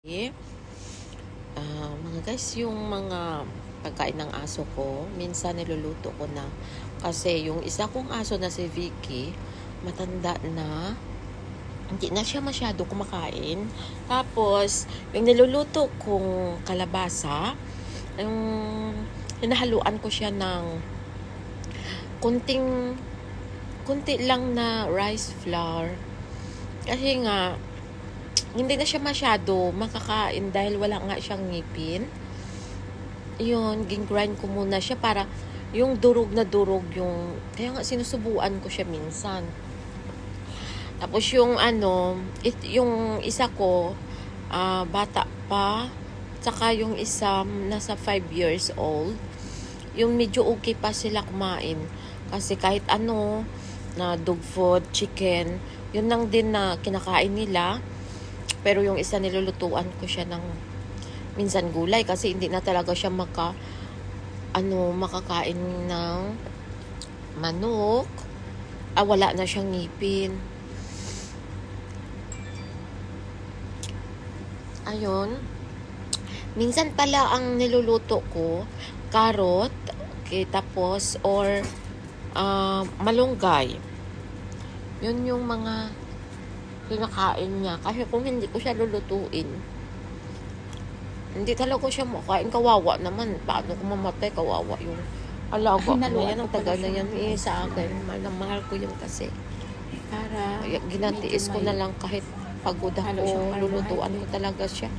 Eh, ah, mga guys, yung mga pagkain ng aso ko, minsan niluluto ko na. Kasi yung isa kong aso na si Vicky, matanda na, hindi na siya masyado kumakain. Tapos, yung niluluto kong kalabasa, yung hinahaluan ko siya ng kunting, kunti lang na rice flour. Kasi nga, hindi na siya masyado makakain dahil wala nga siyang ngipin. Yun, ging-grind ko muna siya para yung durog na durog yung... Kaya nga sinusubuan ko siya minsan. Tapos yung ano, it, yung isa ko, ah, bata pa, tsaka yung isa nasa 5 years old, yung medyo okay pa sila kumain. Kasi kahit ano, na dog food, chicken, yun lang din na kinakain nila. Pero yung isa nilulutuan ko siya ng minsan gulay kasi hindi na talaga siya maka ano makakain ng manok. Ah, wala na siyang ngipin. Ayun. Minsan pala ang niluluto ko, carrot, okay, tapos, or ah, malunggay. Yun yung mga kinakain niya. Kasi kung hindi ko siya lulutuin, hindi talaga siya makain. Kawawa naman. Paano kung mamatay, kawawa yung alaga ko. Yan ang ko tagal na yan eh, sa akin. Mahal na mahal ko yun kasi. Para ginatiis ko na lang kahit pagod ako, lulutuan ko carbohydrate. talaga siya.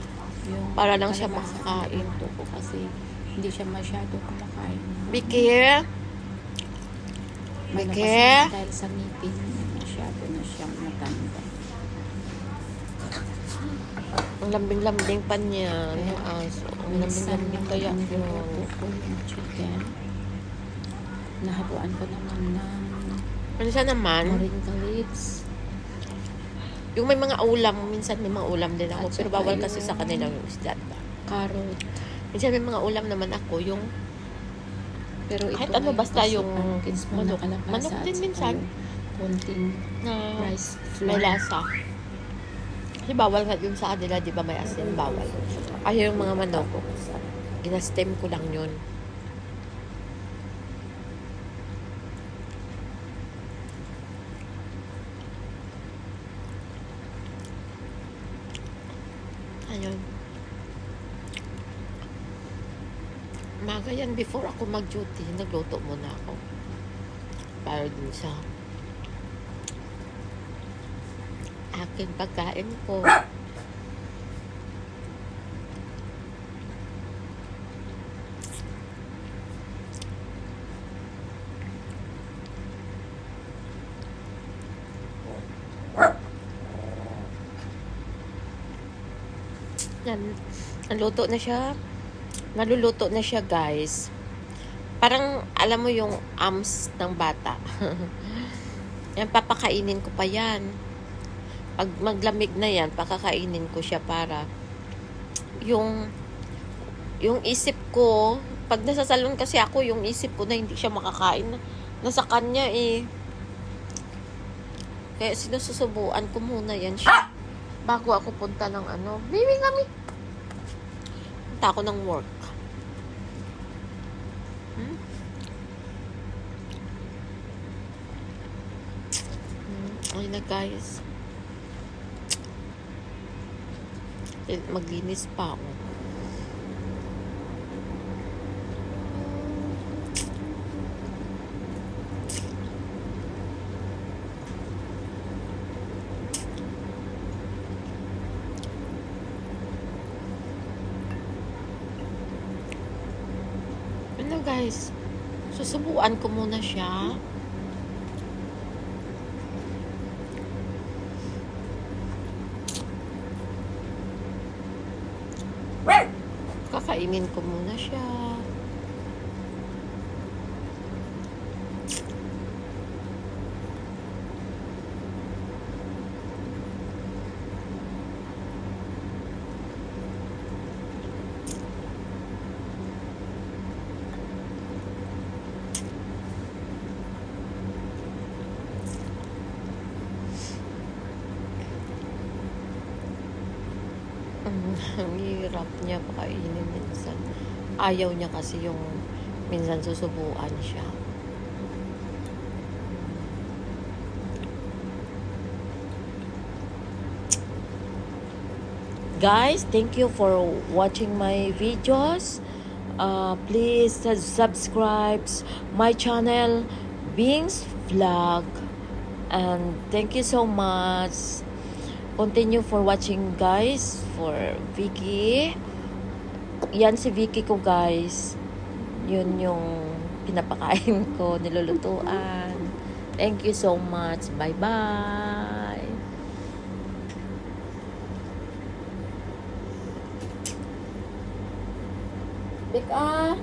Para lang siya makakain. ko kasi hindi siya masyado kumakain. Bike? na dahil sa ngipin, masyado na siyang matanda. Ang lambing-lambing pa niya ng aso. Ang lambing-lambing yung kaya yun. ko yung chicken, nahaluan ko naman ng Minsan naman, moringa leaves. Yung may mga ulam, minsan may mga ulam din ako. At Pero saka bawal kasi yung- sa kanila yung isda. carrot. Minsan may mga ulam naman ako, yung Pero ito Kahit ano, basta kasi yung pumpkins mo manok. na kalabasa Manok at din saka minsan. yung Konting na rice may flour. lasa. Kasi bawal nga yun sa kanila, di ba may asin, bawal. Kaya yung mga manok, ginastem ko lang yun. Ayun. Maga yan, before ako mag-duty, nagluto muna ako. Para dun sa aking pagkain ko. Yan. Naluto na siya. Naluluto na siya, guys. Parang, alam mo yung arms ng bata. yan, papakainin ko pa yan. Pag maglamig na yan, pakakainin ko siya para yung yung isip ko, pag nasa salon kasi ako, yung isip ko na hindi siya makakain. Nasa kanya eh. Kaya sinususubuan ko muna yan siya. Bago ako punta ng ano. Baby kami. Punta ako ng work. Hmm? Hmm, Ayun na guys. Eh, Maglinis pa ako. Ano guys, susubuan ko muna siya. Kakainin ko muna siya. Ang hirap niya pakainin minsan. Ayaw niya kasi yung minsan susubuan siya. Guys, thank you for watching my videos. Uh, please subscribe my channel, Bing's Vlog. And thank you so much. Continue for watching guys for Vicky. Yan si Vicky ko guys. Yun yung pinapakain ko, nilulutuan. Thank you so much. Bye-bye. Bika.